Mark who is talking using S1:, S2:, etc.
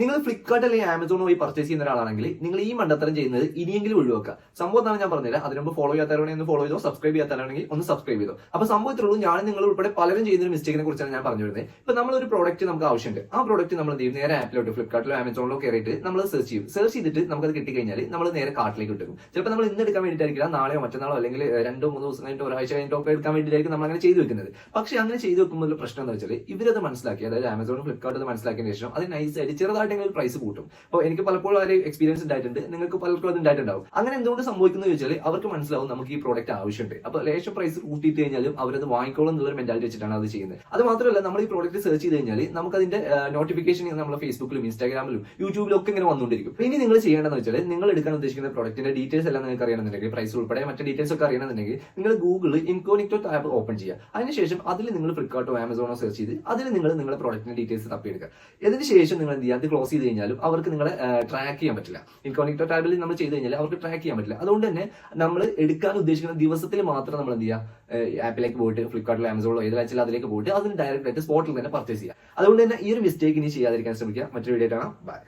S1: നിങ്ങൾ ഫ്ലിപ്കാർട്ട് അല്ലെങ്കിൽ ആമസോൺ പോയി പർച്ചേസ് ചെയ്യുന്ന ഒരാളാണെങ്കിൽ നിങ്ങൾ ഈ മണ്ടത്തരം ചെയ്യുന്നത് ഇനിയെങ്കിലും ഒഴിവാക്കുക. സംഭവം എന്താണ് ഞാൻ പറഞ്ഞത്? അതിന് മുമ്പ് ഫോളോ ചെയ്യാത്തവരാണെങ്കിൽ ഒന്ന് ഫോളോ ചെയ്തോ സബ്സ്ക്രൈബ് ചെയ്യാത്തവരാണെങ്കിൽ ഒന്ന് സബ്സ്ക്രൈബ് ചെയ്തോ. അപ്പൊ സംഭവം ഇത്രേ ഞാൻ നിങ്ങൾ ഉൾപ്പെടെ പലരും ചെയ്യുന്ന മിസ്റ്റേക്കിനെ കുറിച്ചാണ് ഞാൻ പറഞ്ഞു വരുന്നത്. ഇപ്പൊ നമ്മൾ ഒരു പ്രോഡക്റ്റ് നമുക്ക് ആവശ്യമുണ്ട്. ആ പ്രോഡക്റ്റ് നമ്മൾ എന്ത് ചെയ്യും? നേരെ ആപ്പിലോട്ട് ഫ്ലിപ്കാർട്ടിലോ ആമസോണിലോ കയറിയിട്ട് നമ്മൾ സെർച്ച് ചെയ്യും. സെർച്ച് ചെയ്തിട്ട് നമുക്ക് നമുക്കത് കിട്ടിക്കഴിഞ്ഞാൽ നമ്മൾ നേരെ കാർട്ടിലേക്ക് ഇട്ടും ചിലപ്പോൾ നമ്മൾ ഇന്ന് എടുക്കാൻ വേണ്ടിയിട്ടായിരിക്കില്ല നാളെയോ മറ്റന്നാളോ അല്ലെങ്കിൽ രണ്ടോ മൂന്ന് ദിവസം കഴിഞ്ഞിട്ട് ഒരാഴ്ച കഴിഞ്ഞിട്ടോ ഒക്കെ എടുക്കാൻ വേണ്ടിയിട്ടായിരിക്കും നമ്മൾ അങ്ങനെ ചെയ്തു വെക്കുന്നത്. പക്ഷേ അങ്ങനെ ചെയ്തു വെക്കുമ്പോൾ പ്രശ്നം എന്ന് വെച്ചാൽ ഇവരത് മനസ്സിലാക്കി അതായത് ആമസോണും ഫ്ലിപ്കാർട്ട് അത് മനസ്സിലാക്കിയതിന് ശേഷം അത് നൈസായിട്ട് ചെറുതായിട്ടെങ്കിലും പ്രൈസ് കൂട്ടും. അപ്പോൾ എനിക്ക് പലപ്പോഴും അതിൽ എക്സ്പീരിയൻസ് ഉണ്ടായിട്ടുണ്ട്. നിങ്ങൾക്ക് പലർക്കും അത് ഉണ്ടായിട്ടുണ്ടാവും. അങ്ങനെ എന്തുകൊണ്ട് സംഭവിക്കുന്നത് ചോദിച്ചാൽ അവർക്ക് മനസ്സിലാവും നമുക്ക് ഈ പ്രോഡക്റ്റ് ആവശ്യമുണ്ട്. അപ്പോൾ ലേശം പ്രൈസ് കൂട്ടിയിട്ട് കഴിഞ്ഞാലും അവരത് വാങ്ങിക്കോളും എന്നുള്ളൊരു മെന്റാലിറ്റി വെച്ചിട്ടാണ് അത് ചെയ്യുന്നത്. അത് മാത്രമല്ല നമ്മൾ ഈ പ്രോഡക്റ്റ് സെർച്ച് ചെയ്ത് കഴിഞ്ഞാൽ നമുക്ക് അതിന്റെ നോട്ടിഫിക്കേഷൻ നമ്മുടെ ഫേസ്ബുക്കിലും ഇൻസ്റ്റാഗ്രാമിലും യൂട്യൂബിലും ഒക്കെ ഇങ്ങനെ വന്നുകൊണ്ടിരിക്കും. ഇനി നിങ്ങൾ ചെയ്യേണ്ടതെന്ന് വെച്ചാൽ നിങ്ങൾ എടുക്കാൻ ഉദ്ദേശിക്കുന്ന പ്രോഡക്റ്റിന്റെ ഡീറ്റെയിൽസ് എല്ലാം നിങ്ങൾക്ക് അറിയണമെന്നുണ്ടെങ്കിൽ പ്രൈസ് ഉൾപ്പെടെ മറ്റു ഡീറ്റെയിൽസ് ഒക്കെ അറിയണമെന്നുണ്ടെങ്കിൽ നിങ്ങൾ ഗൂഗിളിൽ ഇൻകോണിക്ടോ ടാബ് ഓപ്പൺ ചെയ്യുക. അതിനുശേഷം അതിൽ നിങ്ങൾ ഫ്ലിപ്കാർട്ടോ ആമസോണോ സെർച്ച് ചെയ്ത് അതിൽ നിങ്ങൾ നിങ്ങളുടെ പ്രോഡക്റ്റിന്റെ ഡീറ്റെയിൽസ് തപ്പിയെടുക്കുക. ഇതിന് ശേഷം നിങ്ങൾ എന്ത് ചെയ്യുക? ക്ലോസ് ചെയ്ത് കഴിഞ്ഞാലും അവർക്ക് നിങ്ങളെ ട്രാക്ക് ചെയ്യാൻ പറ്റില്ല. ഇൻകോണിക്ടോ ടാബിൽ നമ്മൾ ചെയ്ത് കഴിഞ്ഞാൽ അവർക്ക് ട്രാക്ക് ചെയ്യാൻ പറ്റില്ല. അതുകൊണ്ട് തന്നെ നമ്മൾ എടുക്കാൻ ഉദ്ദേശിക്കുന്ന ദിവസത്തിൽ മാത്രം നമ്മൾ എന്ത് ചെയ്യുക ആപ്പിലേക്ക് പോയിട്ട് ഫ്ലിപ്കാർട്ടിലോ ആമസോണിലോ ഏതിലാച്ചാലും അതിലേക്ക് പോയിട്ട് അതിന് ഡയറക്റ്റ് ആയിട്ട് സ്പോട്ടിൽ തന്നെ പർച്ചേസ് ചെയ്യുക അതുകൊണ്ട് തന്നെ ഈ ഒരു മിസ്റ്റേക്ക് ഇനി ചെയ്യാതിരിക്കാൻ ശ്രമിക്കുക. മറ്റൊരു വീഡിയോ കാണാം. ബൈ